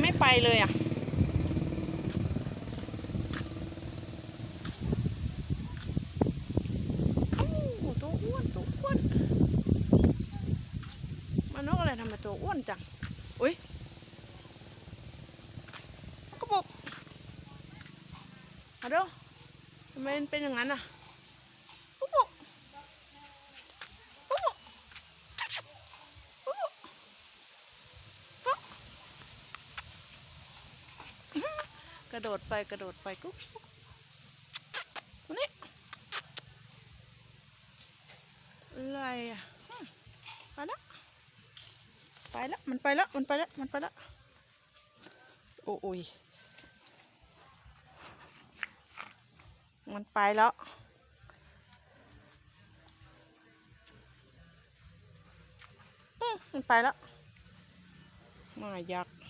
ไม่ไปเลยอะ ตัวอ้วนตัวอ้วนมันนกอะไรทำไมตัวอ้วนจัง อุ้ยกระบอกอะเด้อทำไมเป็นอย่างนั้นอะกระบอกกระบอกกระบอกฮะก ระโดดไปกระโดดไปกุ๊กกุ๊กนี่อะไรอะไปแล้วไปแล้วมันไปแล้วมันไปแล้วมันไปแล้วโอ้ยมันไปแล้วมมันไปแล้วมายักษ์